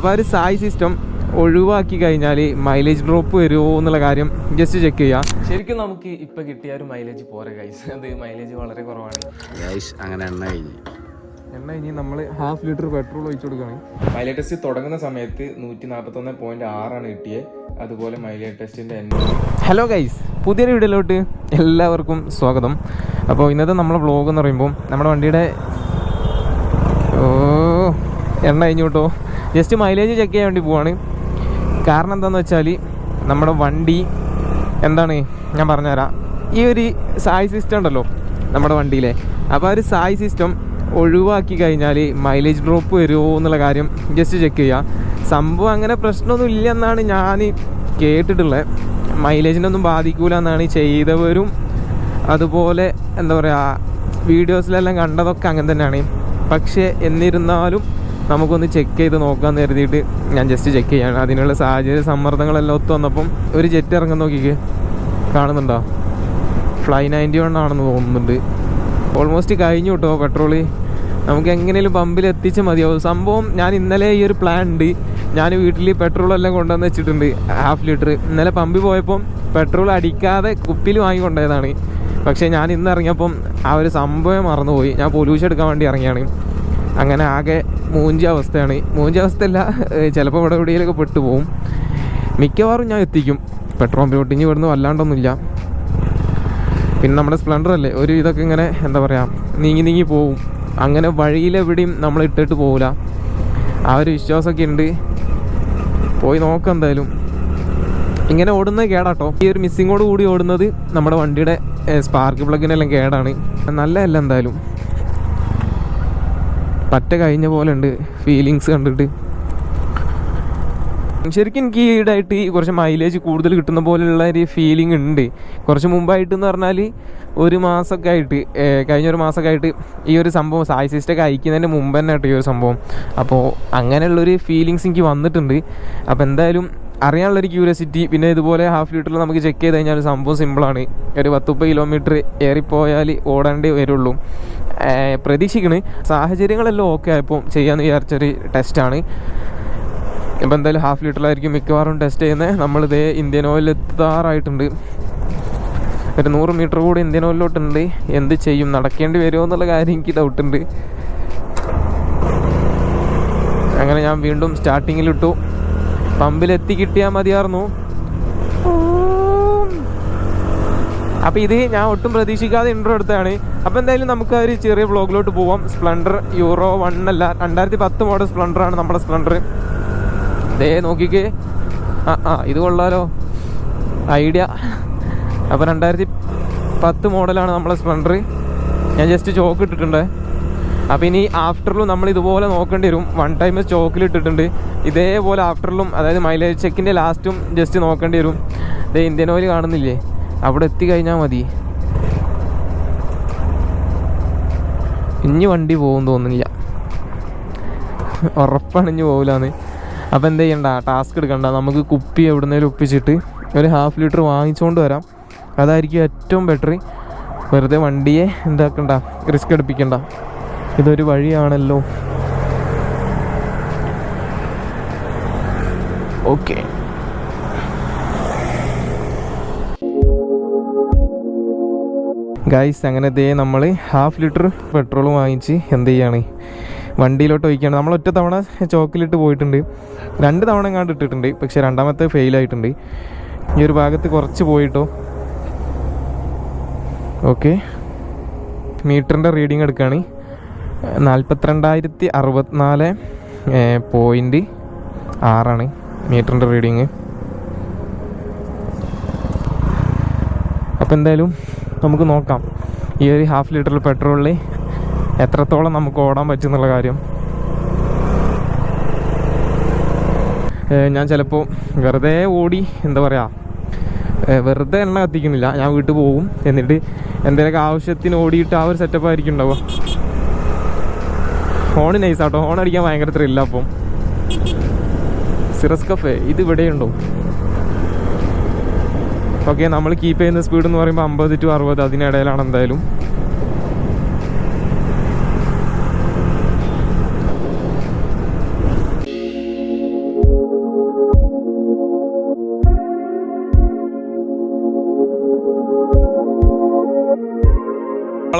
അപ്പോൾ ഒരു സായി സിസ്റ്റം ഒഴിവാക്കി കഴിഞ്ഞാൽ മൈലേജ് ഡ്രോപ്പ് വരുമോ എന്നുള്ള കാര്യം ജസ്റ്റ് ചെക്ക് ചെയ്യാം ശരിക്കും നമുക്ക് ഇപ്പം കിട്ടിയ ഒരു മൈലേജ് പോരാ ഗൈസ് അത് മൈലേജ് വളരെ കുറവാണ്. ഗൈസ് അങ്ങനെ എണ്ണ കഴിഞ്ഞു. എണ്ണ ഇനി നമ്മൾ ഹാഫ് ലിറ്റർ പെട്രോൾ ഒഴിച്ചു കൊടുക്കുകയാണ്. മൈലേജ് ടെസ്റ്റ് തുടങ്ങുന്ന സമയത്ത് നൂറ്റി നാൽപ്പത്തൊന്ന് പോയിന്റ് ആറാണ് കിട്ടിയത് അതുപോലെ മൈലേജ് ടെസ്റ്റിന്റെ ഹലോ ഗൈസ് പുതിയൊരു വീഡിയോയിലോട്ട് എല്ലാവർക്കും സ്വാഗതം. അപ്പോൾ ഇന്നത്തെ നമ്മളെ വ്ളോഗ് എന്ന് പറയുമ്പോൾ നമ്മുടെ വണ്ടിയുടെ ഓ എണ്ണ കഴിഞ്ഞു കേട്ടോ. ജസ്റ്റ് മൈലേജ് ചെക്ക് ചെയ്യാൻ വേണ്ടി പോവാണ്. കാരണം എന്താണെന്ന് വെച്ചാൽ നമ്മുടെ വണ്ടി എന്താണ്? ഞാൻ പറഞ്ഞുതരാം. ഈ ഒരു സായി സിസ്റ്റം ഉണ്ടല്ലോ നമ്മുടെ വണ്ടിയിലെ. അപ്പോൾ ആ ഒരു സായി സിസ്റ്റം ഒഴിവാക്കി കഴിഞ്ഞാൽ മൈലേജ് ഡ്രോപ്പ് വരുമോ എന്നുള്ള കാര്യം ജസ്റ്റ് ചെക്ക് ചെയ്യുക സംഭവം അങ്ങനെ പ്രശ്നമൊന്നും ഇല്ല എന്നാണ് ഞാൻ കേട്ടിട്ടുള്ളത്. മൈലേജിനൊന്നും ബാധിക്കൂല എന്നാണ് ചെയ്തവരും അതുപോലെ എന്താ പറയുക വീഡിയോസിലെല്ലാം കണ്ടതൊക്കെ അങ്ങനെ തന്നെയാണ്. പക്ഷേ എന്നിരുന്നാലും നമുക്കൊന്ന് ചെക്ക് ചെയ്ത് നോക്കാമെന്ന് കരുതിയിട്ട് ഞാൻ ജസ്റ്റ് ചെക്ക് ചെയ്യാണ്. അതിനുള്ള സാഹചര്യ സമ്മർദ്ദങ്ങളെല്ലാം ഒത്തു വന്നപ്പം ഒരു ജെറ്റ് ഇറങ്ങുന്ന നോക്കിക്ക്. കാണുന്നുണ്ടോ? ഫ്ലൈ നയന്റി വൺ ആണെന്ന് തോന്നുന്നുണ്ട്. ഓൾമോസ്റ്റ് കഴിഞ്ഞു കേട്ടോ പെട്രോൾ നമുക്ക് എങ്ങനെയും പമ്പിൽ എത്തിച്ച് മതിയാവും സംഭവം ഞാൻ ഇന്നലെ ഈ ഒരു പ്ലാൻ ഉണ്ട്. ഞാൻ വീട്ടിൽ പെട്രോൾ എല്ലാം കൊണ്ടുവന്ന് വെച്ചിട്ടുണ്ട്. ഹാഫ് ലിറ്റർ ഇന്നലെ പമ്പിൽ പോയപ്പം പെട്രോൾ അടിക്കാതെ കുപ്പിയിൽ വാങ്ങി കൊണ്ടുപോയതാണ്. പക്ഷേ ഞാൻ ഇന്ന് ഇറങ്ങിയപ്പം ആ ഒരു സംഭവം മറന്നുപോയി. ഞാൻ പൊല്യൂഷൻ എടുക്കാൻ വേണ്ടി ഇറങ്ങിയാണ്. അങ്ങനെ ആകെ മൂഞ്ചി അവസ്ഥയാണ്. മൂഞ്ചി അവസ്ഥയല്ല ചിലപ്പോൾ ഇവിടെ പെട്ടു പെട്ടുപോകും മിക്കവാറും ഞാൻ എത്തിക്കും. പെട്രോൾ ഇനി ഇവിടുന്ന് വല്ലാണ്ടൊന്നുമില്ല പിന്നെ നമ്മുടെ സ്പ്ലെൻഡർ അല്ലേ? ഒരു ഇതൊക്കെ ഇങ്ങനെ എന്താ പറയുക നീങ്ങി നീങ്ങി പോവും. അങ്ങനെ വഴിയിലെവിടെയും നമ്മൾ ഇട്ടിട്ട് പോകില്ല ആ ഒരു വിശ്വാസമൊക്കെ ഉണ്ട്. പോയി നോക്കാം എന്തായാലും. ഇങ്ങനെ ഓടുന്നത് കേടാട്ടോ. ഈ ഒരു മിസ്സിങ്ങോട് കൂടി ഓടുന്നത് നമ്മുടെ വണ്ടിയുടെ സ്പാർക്ക് പ്ലഗിനെല്ലാം കേടാണ്. നല്ലതല്ല എന്തായാലും. പറ്റ കഴിഞ്ഞ പോലെ ഉണ്ട് ഫീലിങ്സ് കണ്ടിട്ട്. ശരിക്കും എനിക്ക് ഈടായിട്ട് കുറച്ച് മൈലേജ് കൂടുതൽ കിട്ടുന്ന പോലെയുള്ള ഒരു ഫീലിംഗ് ഉണ്ട്. കുറച്ച് മുമ്പായിട്ട് എന്ന് പറഞ്ഞാൽ ഒരു മാസമൊക്കെ ആയിട്ട് കഴിഞ്ഞ ഒരു മാസമൊക്കെ ആയിട്ട് ഈ ഒരു സംഭവം സായി സിസ്റ്റൊക്കെ അയക്കുന്നതിന് മുമ്പ് തന്നെ കേട്ടോ ഈ ഒരു സംഭവം. അപ്പോൾ അങ്ങനെയുള്ളൊരു ഫീലിങ്സ് എനിക്ക് വന്നിട്ടുണ്ട്. അപ്പോൾ എന്തായാലും അറിയാനുള്ളൊരു ക്യൂരിയോസിറ്റി പിന്നെ ഇതുപോലെ ഹാഫ് ലിറ്ററിൽ നമുക്ക് ചെക്ക് ചെയ്ത് കഴിഞ്ഞാൽ സംഭവം സിമ്പിളാണ് ഒരു പത്ത് മുപ്പത് കിലോമീറ്റർ ഏറിപ്പോയാൽ ഓടേണ്ടി വരുള്ളൂ. പ്രതീക്ഷിക്കണ്. സാഹചര്യങ്ങളെല്ലാം ഓക്കെ ആയപ്പോൾ ചെയ്യാമെന്ന് വിചാരിച്ചൊരു ടെസ്റ്റാണ് ഇപ്പം എന്തായാലും ഹാഫ് ലിറ്ററിലായിരിക്കും മിക്കവാറും ടെസ്റ്റ് ചെയ്യുന്നത് നമ്മളിതേ ഇന്ത്യൻ ഓയിൽ എത്താറായിട്ടുണ്ട്. ഒരു നൂറ് മീറ്റർ കൂടി ഇന്ത്യൻ ഓയിലോട്ടുണ്ട് എന്ത് ചെയ്യും? നടക്കേണ്ടി വരുമോ എന്നുള്ള കാര്യം എനിക്ക് ഡൗട്ടുണ്ട് അങ്ങനെ ഞാൻ വീണ്ടും സ്റ്റാർട്ടിങ്ങിലിട്ടു പമ്പിലെത്തി കിട്ടിയാൽ മതിയായിരുന്നു അപ്പോൾ ഇത് ഞാൻ ഒട്ടും പ്രതീക്ഷിക്കാതെ ഇൻട്രോ എടുത്താണ് അപ്പോൾ എന്തായാലും നമുക്ക് ഒരു ചെറിയ വ്ളോഗിലോട്ട് പോവാം. സ്പ്ലണ്ടർ യൂറോ വൺ അല്ല രണ്ടായിരത്തി പത്ത് മോഡൽ സ്പ്ലെൻഡറാണ് നമ്മുടെ സ്പ്ലണ്ടർ ദേ നോക്കിക്കേ. ആ ആ ഇത് കൊള്ളാലോ. ഐഡിയ അപ്പോൾ രണ്ടായിരത്തി പത്ത് മോഡലാണ് നമ്മളെ സ്പ്ലണ്ടർ ഞാൻ ജസ്റ്റ് ചോക്ക് ഇട്ടിട്ടുണ്ട്. അപ്പോൾ ഇനി ആഫ്റ്ററിലും നമ്മൾ ഇതുപോലെ നോക്കേണ്ടി വരും. വൺ ടൈം ഇട്ടിട്ടുണ്ട്. ഇതേപോലെ ആഫ്റ്ററിലും അതായത് മൈലേജ് ചെക്കിന്റെ ലാസ്റ്റും ജസ്റ്റ് നോക്കേണ്ടി വരും. ദേ ഇന്ത്യൻ ഓയിൽ കാണുന്നില്ലേ? അവിടെ എത്തിക്കഴിഞ്ഞാൽ മതി. ഇനി വണ്ടി പോകും തോന്നുന്നില്ല. ഉറപ്പാണ് ഇനി പോകില്ലാന്ന് അപ്പോൾ എന്ത് ചെയ്യണ്ട? ടാസ്ക് എടുക്കണ്ട. നമുക്ക് കുപ്പി എവിടുന്നേലും ഒപ്പിച്ചിട്ട് ഒരു ഹാഫ് ലിറ്റർ വാങ്ങിച്ചുകൊണ്ട് വരാം. അതായിരിക്കും ഏറ്റവും ബെറ്റർ വെറുതെ വണ്ടിയെ എന്താക്കണ്ട? റിസ്ക് എടുപ്പിക്കണ്ട. ഇതൊരു വഴിയാണല്ലോ. ഓക്കെ ഗൈസ് അങ്ങനെ ദേ നമ്മൾ ഹാഫ് ലിറ്റർ പെട്രോൾ വാങ്ങിച്ച് എന്ത് ചെയ്യാണ്? വണ്ടിയിലോട്ട് ഒഴിക്കുകയാണ്. നമ്മൾ ഒറ്റ തവണ ചോക്കിലിട്ട് പോയിട്ടുണ്ട്. രണ്ട് തവണ എങ്ങാണ്ട് ഇട്ടിട്ടുണ്ട്. പക്ഷേ രണ്ടാമത്തെ ഫെയിലായിട്ടുണ്ട് ഈ ഒരു ഭാഗത്ത് കുറച്ച് പോയിട്ടോ? ഓക്കെ മീറ്ററിന്റെ റീഡിങ് എടുക്കുകയാണ്. നാൽപ്പത്തിരണ്ടായിരത്തി അറുപത്തിനാല് പോയിന്റ് ആറാണ് മീറ്ററിന്റെ റീഡിങ് അപ്പോൾ എന്തായാലും നമുക്ക് നോക്കാം. ഈ ഒരു ഹാഫ് ലിറ്റർ പെട്രോളിൽ എത്രത്തോളം നമുക്ക് ഓടാൻ പറ്റും എന്നുള്ള കാര്യം ഞാൻ ചിലപ്പോൾ വെറുതെ ഓടി എന്താ പറയുക വെറുതെ എണ്ണ കത്തിക്കുന്നില്ല. ഞാൻ വീട്ടിൽ പോകും എന്നിട്ട് എന്തെങ്കിലുമൊക്കെ ആവശ്യത്തിന് ഓടിയിട്ട് ആ ഒരു സെറ്റപ്പ് ആയിരിക്കും ഉണ്ടാവുക. ഹോൺ നൈസാട്ടോ ഹോൺ അടിക്കാൻ ഭയങ്കര ത്രില്ല അപ്പം. സിറസ് കഫേ ഇത് ഇവിടെയുണ്ടോ? ഓക്കെ നമ്മൾ കീപ്പ് ചെയ്യുന്ന സ്പീഡ് എന്ന് പറയുമ്പോൾ അമ്പത് ടു അറുപത് അതിനിടയിലാണ് എന്തായാലും.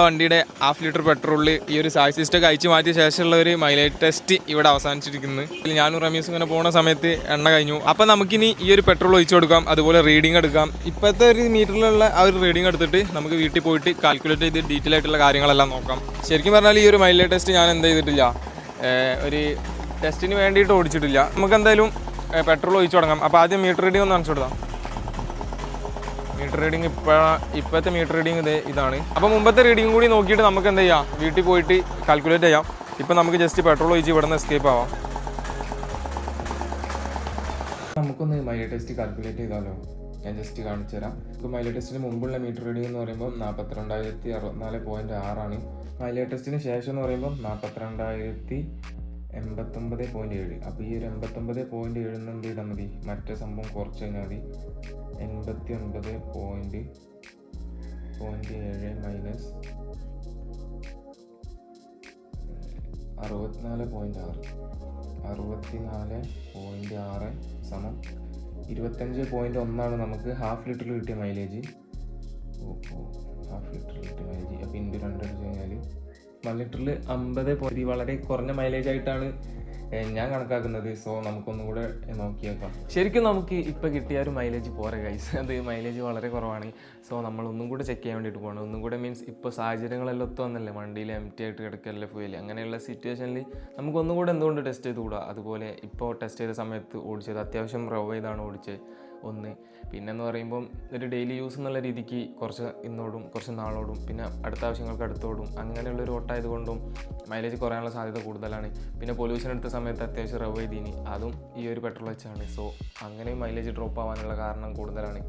നമ്മളെ വണ്ടിയുടെ ഹാഫ് ലിറ്റർ പെട്രോളിൽ ഈ ഒരു സായി സിസ്റ്റൊക്കെ അയച്ചു മാറ്റിയ ശേഷമുള്ള ഒരു മൈലേജ് ടെസ്റ്റ് ഇവിടെ അവസാനിച്ചിരിക്കുന്നു. ഇതിൽ ഞാനും റമീസും ഇങ്ങനെ പോകുന്ന സമയത്ത് എണ്ണ കഴിഞ്ഞു. അപ്പം നമുക്കിനി ഈ ഒരു പെട്രോൾ ഒഴിച്ചു കൊടുക്കാം അതുപോലെ റീഡിംഗ് എടുക്കാം. ഇപ്പോഴത്തെ ഒരു മീറ്ററിലുള്ള ആ ഒരു റീഡിംഗ് എടുത്തിട്ട് നമുക്ക് വീട്ടിൽ പോയിട്ട് കാൽക്കുലേറ്റ് ചെയ്ത് ഡീറ്റെയിൽ ആയിട്ടുള്ള കാര്യങ്ങളെല്ലാം നോക്കാം. ശരിക്കും പറഞ്ഞാൽ ഈ ഒരു മൈലേജ് ടെസ്റ്റ് ഞാൻ എന്ത് ചെയ്തിട്ടില്ല? ഒരു ടെസ്റ്റിന് വേണ്ടിയിട്ട് ഓടിച്ചിട്ടില്ല. നമുക്ക് എന്തായാലും പെട്രോൾ ഒഴിച്ചു തുടങ്ങാം. അപ്പോൾ ആദ്യം മീറ്റർ റീഡിംഗ് ഒന്ന് കാണിച്ചു കൊടുക്കാം. മീറ്റർ റീഡിംഗ് ഇപ്പോഴാ ഇപ്പോഴത്തെ മീറ്റർ റീഡിംഗ് ഇത് ഇതാണ്. അപ്പോൾ മുമ്പത്തെ റീഡിംഗ് കൂടി നോക്കിയിട്ട് നമുക്ക് എന്ത് ചെയ്യാം? വീട്ടിൽ പോയിട്ട് കാൽക്കുലേറ്റ് ചെയ്യാം. ഇപ്പം നമുക്ക് ജസ്റ്റ് പെട്രോൾ ഒഴിച്ച് ഇവിടെ നിന്ന് എസ്കേപ്പ് ആവാം. നമുക്കൊന്ന് മൈലേജ് ടെസ്റ്റ് കാൽക്കുലേറ്റ് ചെയ്താലോ? ഞാൻ ജസ്റ്റ് കാണിച്ചു തരാം. ഇപ്പോൾ മൈലേജ് ടെസ്റ്റിന് മുമ്പുള്ള മീറ്റർ റീഡിംഗ് എന്ന് പറയുമ്പോൾ നാൽപ്പത്തിരണ്ടായിരത്തി അറുപത്തിനാല് പോയിന്റ് ആറാണ്. മൈലേജ് ടെസ്റ്റിന് ശേഷം എന്ന് പറയുമ്പോൾ നാൽപ്പത്തിരണ്ടായിരത്തി എൺപത്തൊമ്പത് പോയിന്റ് ഏഴ്. അപ്പോൾ ഈ ഒരു എൺപത്തൊമ്പത് പോയിന്റ് ഏഴ് എന്ത് ചെയ്താൽ മതി? മറ്റേ സംഭവം കുറച്ച് കഴിഞ്ഞാൽ മതി. എൺപത്തി ഒൻപത് പോയിന്റ് പോയിന്റ് ഏഴ് മൈനസ് അറുപത്തിനാല് പോയിന്റ് ആറ്. അറുപത്തിനാല് പോയിന്റ് ആറ് സമം ഇരുപത്തഞ്ച് പോയിന്റ് ഒന്നാണ് നമുക്ക് ഹാഫ് ലിറ്ററിൽ കിട്ടിയ മൈലേജ്. ഓ ഹാഫ് ലിറ്ററിൽ കിട്ടിയ മൈലേജ്. അപ്പോൾ ഇന്റു രണ്ട് അടിച്ച് കഴിഞ്ഞാൽ വൺ അമ്പത് പൊതി വളരെ കുറഞ്ഞ മൈലേജ് ആയിട്ടാണ് ഞാൻ കണക്കാക്കുന്നത്. സോ നമുക്കൊന്നും കൂടെ നോക്കിയേക്കാം ശരിക്കും നമുക്ക് ഇപ്പോൾ കിട്ടിയ ഒരു മൈലേജ് പോരെ ഗൈസ് അത് മൈലേജ് വളരെ കുറവാണ്. സോ നമ്മൾ ഒന്നും കൂടെ ചെക്ക് ചെയ്യാൻ വേണ്ടിയിട്ട് പോകണം ഒന്നും കൂടെ മീൻസ് ഇപ്പോൾ സാഹചര്യങ്ങളെല്ലാം ഒത്തു വന്നല്ലേ? വണ്ടിയിൽ എം ടി ആയിട്ട് കിടക്കല്ലേ ഫുയിൽ അങ്ങനെയുള്ള സിറ്റുവേഷനിൽ നമുക്ക് ഒന്നും കൂടെ എന്തുകൊണ്ട് ടെസ്റ്റ് ചെയ്ത് കൂടാ അതുപോലെ ഇപ്പോൾ ടെസ്റ്റ് ചെയ്ത സമയത്ത് ഓടിച്ചത് അത്യാവശ്യം റവ് ചെയ്താണ് ഓടിച്ചത്. ഒന്ന്. പിന്നെന്ന് പറയുമ്പം ഒരു ഡെയിലി യൂസ് എന്നുള്ള രീതിക്ക് കുറച്ച് ഇന്നോടും കുറച്ച് നാളോടും പിന്നെ അടുത്ത ആവശ്യങ്ങൾക്ക് അടുത്തോടും അങ്ങനെയുള്ള ഒരു ഓട്ടായതുകൊണ്ടും മൈലേജ് കുറയാനുള്ള സാധ്യത കൂടുതലാണ്. പിന്നെ പൊല്യൂഷൻ എടുത്ത സമയത്ത് അത്യാവശ്യം റവ് ചെയ്തിനി. അതും ഈ ഒരു പെട്രോൾ വെച്ചാണ്. സോ അങ്ങനെ മൈലേജ് ഡ്രോപ്പ് ആവാനുള്ള കാരണം കൂടുതലാണ്.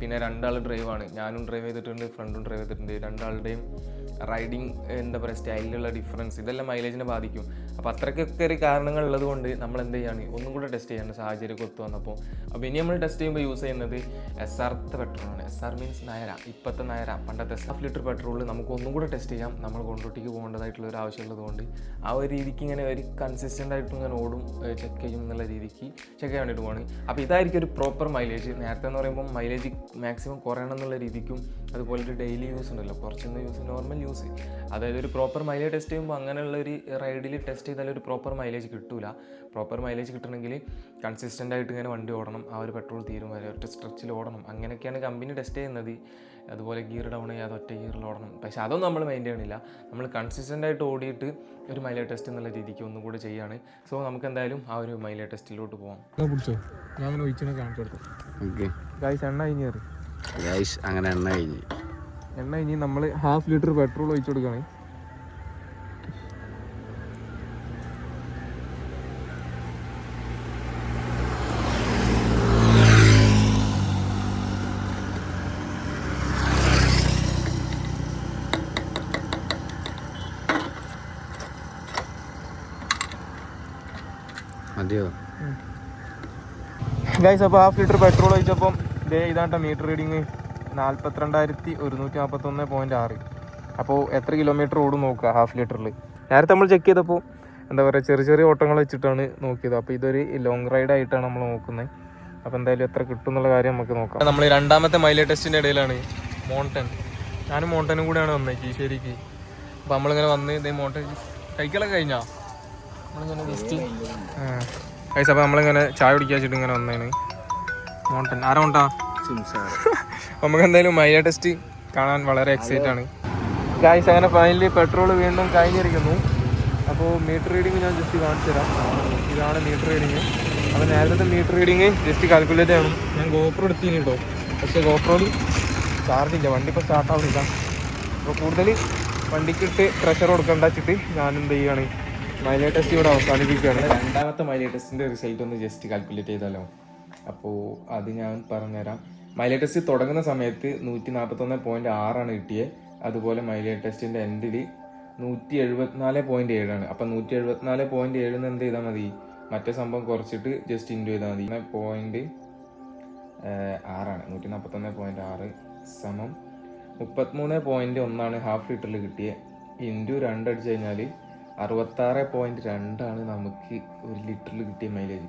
പിന്നെ രണ്ടാൾ ഡ്രൈവാണ് ഞാനും ഡ്രൈവ് ചെയ്തിട്ടുണ്ട് ഫ്രണ്ടും ഡ്രൈവ് ചെയ്തിട്ടുണ്ട്. രണ്ടാളുടെയും റൈഡിങ് എന്താ പറയുക സ്റ്റൈലിലുള്ള ഡിഫറൻസ് ഇതെല്ലാം മൈലേജിനെ ബാധിക്കും. അപ്പോൾ അത്രയ്ക്കൊക്കെ ഒരു കാരണങ്ങൾ ഉള്ളത് കൊണ്ട് നമ്മൾ എന്ത് ചെയ്യാണ്? ഒന്നും കൂടെ ടെസ്റ്റ് ചെയ്യേണ്ട സാഹചര്യമൊക്കെ ഒത്തു വന്നപ്പോൾ അപ്പോൾ ഇനി നമ്മൾ ടെസ്റ്റ് ചെയ്യുമ്പോൾ യൂസ് ചെയ്യുന്നത് എസ് ആർത്തെ പെട്രോളാണ് എസ് ആർ മീൻസ് നയര ഇപ്പോഴത്തെ നയര പണ്ടത്തെ ഹാഫ് ലിറ്റർ പെട്രോൾ നമുക്ക് ഒന്നും കൂടെ ടെസ്റ്റ് ചെയ്യാം. നമ്മൾ കൊണ്ടോട്ടിക്ക് പോകേണ്ടതായിട്ടുള്ള ഒരു ആവശ്യമുള്ളത് കൊണ്ട്. ആ ഒരു രീതിക്ക് ഇങ്ങനെ ഒരു കൺസിസ്റ്റന്റ് ആയിട്ട് ഇങ്ങനെ ഓടും ചെക്ക് ചെയ്യും എന്നുള്ള രീതിക്ക് ചെക്ക് ചെയ്യാൻ വേണ്ടിയിട്ട് പോകണം അപ്പോൾ ഇതായിരിക്കും ഒരു പ്രോപ്പർ മൈലേജ് നേരത്തെ എന്ന് പറയുമ്പോൾ മൈലേജ് മാക്സിമം കുറയണം എന്നുള്ള രീതിക്കും അതുപോലെ ഒരു ഡെയിലി യൂസ് ഉണ്ടല്ലോ. കുറച്ചൊന്ന് യൂസ് നോർമൽ യൂസ് അതായത് ഒരു പ്രോപ്പർ മൈലേജ് ടെസ്റ്റ് ചെയ്യുമ്പോൾ അങ്ങനെയുള്ള ഒരു റൈഡിൽ ടെസ്റ്റ് ചെയ്താൽ ഒരു പ്രോപ്പർ മൈലേജ് കിട്ടൂല. പ്രോപ്പർ മൈലേജ് കിട്ടണമെങ്കിൽ കൺസിസ്റ്റന്റ് ആയിട്ട് ഇങ്ങനെ വണ്ടി ഓടണം. ആ ഒരു പെട്രോൾ തീരും വരെ ഒറ്റ സ്ട്രെച്ചിൽ ഓടണം. അങ്ങനെയൊക്കെയാണ് കമ്പനി ടെസ്റ്റ് ചെയ്യുന്നത്. അതുപോലെ ഗിയർ ഡൗൺ ചെയ്യാതെ ഒറ്റ ഗിയറിൽ ഓടണം. പക്ഷേ അതൊന്നും നമ്മൾ മെയിൻ ചെയ്യണില്ല. നമ്മൾ കൺസിസ്റ്റന്റ് ആയിട്ട് ഓടിയിട്ട് ഒരു മൈലേജ് ടെസ്റ്റ് എന്നുള്ള രീതിക്ക് ഒന്നും കൂടെ ചെയ്യാണ്. സോ നമുക്ക് എന്തായാലും ആ ഒരു മൈലേജ് ടെസ്റ്റിലോട്ട് ഗായ്സ് എണ്ണ കഴിഞ്ഞ് അങ്ങനെ എണ്ണ കഴിഞ്ഞ്. എണ്ണ ഇനി നമ്മൾ ഹാഫ് ലിറ്റർ പെട്രോൾ ഒഴിച്ചു കൊടുക്കുകയാണ്. ഗൈസ് അപ്പോൾ ഹാഫ് ലിറ്റർ പെട്രോൾ ഒഴിച്ചപ്പം ദേ ഇതാണ്ട മീറ്റർ റീഡിങ് നാൽപ്പത്തിരണ്ടായിരത്തി ഒരുന്നൂറ്റി നാൽപ്പത്തൊന്ന് പോയിന്റ് ആറ്. അപ്പോൾ എത്ര കിലോമീറ്റർ ഓടും നോക്കുക ഹാഫ് ലിറ്ററിൽ നേരത്തെ നമ്മൾ ചെക്ക് ചെയ്തപ്പോൾ എന്താ പറയുക ചെറിയ ചെറിയ ഓട്ടങ്ങൾ വെച്ചിട്ടാണ് നോക്കിയത്. അപ്പോൾ ഇതൊരു ലോങ് റൈഡ് ആയിട്ടാണ് നമ്മൾ നോക്കുന്നത് അപ്പോൾ എന്തായാലും എത്ര കിട്ടും എന്നുള്ള കാര്യം നമുക്ക് നോക്കാം. നമ്മൾ രണ്ടാമത്തെ മൈലേജ് ടെസ്റ്റിന്റെ ഇടയിലാണ് മോണ്ടൻ ഞാനും മോണ്ടനും കൂടെയാണ് വന്നത് കീശ്ശേരിക്ക് അപ്പോൾ നമ്മളിങ്ങനെ വന്ന് ഇതേ മോണ്ടൻ കഴിക്കലൊക്കെ കഴിഞ്ഞാ? നമ്മളിങ്ങനെ ജസ്റ്റ് ഗൈസ് അപ്പോൾ നമ്മളിങ്ങനെ ചായ കുടിക്കാൻ വെച്ചിട്ട് ഇങ്ങനെ വന്നേന് മോണ്ടൻ. ആരാ മോണ്ടാ? നമുക്ക് എന്തായാലും മൈല ടെസ്റ്റ് കാണാൻ വളരെ എക്സൈറ്റ് ആണ്. ഗായ്സ് അങ്ങനെ ഫൈനലി പെട്രോൾ വീണ്ടും കഴിഞ്ഞിരിക്കുന്നു. അപ്പോൾ മീറ്റർ റീഡിങ് ഞാൻ ജസ്റ്റ് കാണിച്ചു തരാം. ഇതാണ് മീറ്റർ റീഡിങ് അപ്പോൾ നേരത്തെ മീറ്റർ റീഡിങ് ജസ്റ്റ് കാൽക്കുലേറ്റ് ചെയ്യണം. ഞാൻ ഗോപ്രോ എടുത്തിന് കേട്ടോ പക്ഷേ ഗോപ്രോയിൽ ചാർജ് ഇല്ല. വണ്ടി ഇപ്പോൾ സ്റ്റാർട്ടാവുന്നില്ല അപ്പോൾ കൂടുതൽ വണ്ടിക്കിട്ട് പ്രഷർ കൊടുക്കണ്ട വെച്ചിട്ട് ഞാൻ എന്ത് ചെയ്യുകയാണ് മൈലേജ് ടെസ്റ്റ് ഇവിടെ അവസാനിപ്പിക്കുകയാണ്. രണ്ടാമത്തെ മൈലേ ടെസ്റ്റിന്റെ റിസൾട്ട് ഒന്ന് ജസ്റ്റ് കാൽക്കുലേറ്റ് ചെയ്താലോ? അപ്പോൾ അത് ഞാൻ പറഞ്ഞുതരാം. മൈലേജ് ടെസ്റ്റ് തുടങ്ങുന്ന സമയത്ത് നൂറ്റി നാൽപ്പത്തൊന്ന് പോയിന്റ് ആറാണ് കിട്ടിയത് അതുപോലെ മൈലേജ് ടെസ്റ്റിന്റെ എൻഡിൽ നൂറ്റി എഴുപത്തിനാല് പോയിന്റ് ഏഴാണ് അപ്പം നൂറ്റി എഴുപത്തിനാല് പോയിന്റ് ഏഴെന്ന് എന്ത് ചെയ്താൽ മതി? മറ്റേ സംഭവം കുറച്ചിട്ട് ജസ്റ്റ് ഇന്റു ചെയ്താൽ മതി. പോയിന്റ് ആറാണ് നൂറ്റി നാൽപ്പത്തൊന്ന് പോയിന്റ് ആറ് സമം മുപ്പത്തിമൂന്ന് പോയിന്റ് ഒന്നാണ് ഹാഫ് ലിറ്ററിൽ കിട്ടിയത് ഇന്റു രണ്ടടിച്ച് കഴിഞ്ഞാൽ അറുപത്താറ് പോയിന്റ് രണ്ടാണ് നമുക്ക് ഒരു ലിറ്ററിൽ കിട്ടിയ മൈലേജ്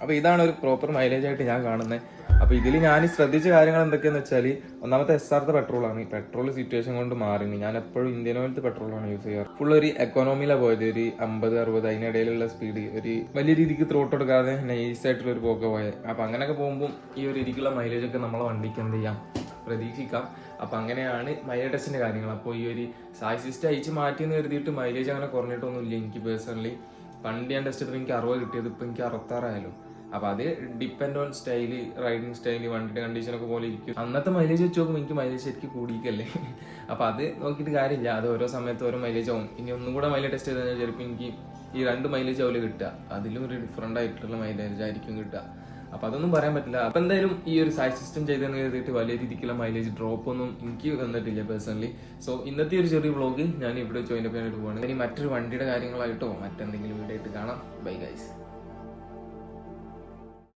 അപ്പോൾ ഇതാണ് ഒരു പ്രോപ്പർ മൈലേജ് ആയിട്ട് ഞാൻ കാണുന്നത് അപ്പോൾ ഇതിൽ ഞാൻ ശ്രദ്ധിച്ച കാര്യങ്ങൾ എന്തൊക്കെയാന്ന് വെച്ചാൽ ഒന്നാമത്തെ എസ് ആർത്തെ പെട്രോളാണ് ഈ പെട്രോൾ സിറ്റുവേഷൻ കൊണ്ട് മാറി ഞാൻ എപ്പോഴും ഇന്ത്യൻ ഓയിലത്തെ പെട്രോളാണ് യൂസ് ചെയ്യാറ്. ഫുൾ ഒരു എക്കോണോമിയിലാണ് പോയത്. ഒരു അമ്പത് അറുപത് അതിനിടയിലുള്ള സ്പീഡ് ഒരു വലിയ രീതിക്ക് ത്രോട്ട് എടുക്കാതെ നൈസ് ആയിട്ടുള്ള ഒരു പോക്ക് പോയത് അപ്പോൾ അങ്ങനെയൊക്കെ പോകുമ്പോൾ ഈ ഒരു രീതിക്കുള്ള മൈലേജ് ഒക്കെ നമ്മളെ വണ്ടിക്ക് എന്ത് ചെയ്യാം? പ്രതീക്ഷിക്കാം. അപ്പം അങ്ങനെയാണ് മൈലേജ് ടെസ്റ്റിന്റെ കാര്യങ്ങൾ. അപ്പോൾ ഈ ഒരു സായ് സിസ്റ്റം അയച്ച് മാറ്റിയെന്ന് കരുതിയിട്ട് മൈലേജ് അങ്ങനെ കുറഞ്ഞിട്ടൊന്നുമില്ല എനിക്ക് പേഴ്സണലി പണ്ട് ഞാൻ ടെസ്റ്റ് ചെയ്തപ്പോൾ എനിക്ക് അറുപത് കിട്ടിയത് ഇപ്പം എനിക്ക് അറുപത്താറായാലും. അപ്പൊ അത് depend on style riding style വണ്ടിയുടെ കണ്ടീഷൻ ഒക്കെ പോലെ ഇരിക്കും. അന്നത്തെ മൈലേജ് വെച്ച് നോക്കുമ്പോൾ എനിക്ക് മൈലേജ് ശരിക്കും കൂടിയിക്കല്ലേ? അപ്പൊ അത് നോക്കിയിട്ട് കാര്യമില്ല. അത് ഓരോ സമയത്ത് ഓരോ മൈലേജ് ആവും. ഇനി ഒന്നും കൂടെ മൈലേജ് ടെസ്റ്റ് ചെയ്താൽ ചിലപ്പോൾ എനിക്ക് ഈ രണ്ട് മൈലേജ് ആവില്ല കിട്ടുക. അതിലും ഒരു ഡിഫറെന്റ് ആയിട്ടുള്ള മൈലേജ് ആയിരിക്കും കിട്ടുക. അപ്പൊ അതൊന്നും പറയാൻ പറ്റില്ല. അപ്പൊ എന്തായാലും ഈ ഒരു സൈഡ് സിസ്റ്റം ചെയ്തെന്ന് കരുതിയിട്ട് വലിയ രീതിക്കുള്ള മൈലേജ് ഡ്രോപ്പ് ഒന്നും എനിക്ക് വന്നിട്ടില്ല പേഴ്സണലി സോ ഇന്നത്തെ ഒരു ചെറിയ വ്ളോഗ് ഞാൻ ഇവിടെ ജോയിൻ അപ്പ് ചെയ്യാനായിട്ട് പോവാണ്. ഇനി മറ്റൊരു വണ്ടിയുടെ കാര്യങ്ങളായിട്ടോ മറ്റെന്തെങ്കിലും വീഡിയോ ആയിട്ട് കാണാം. Bye guys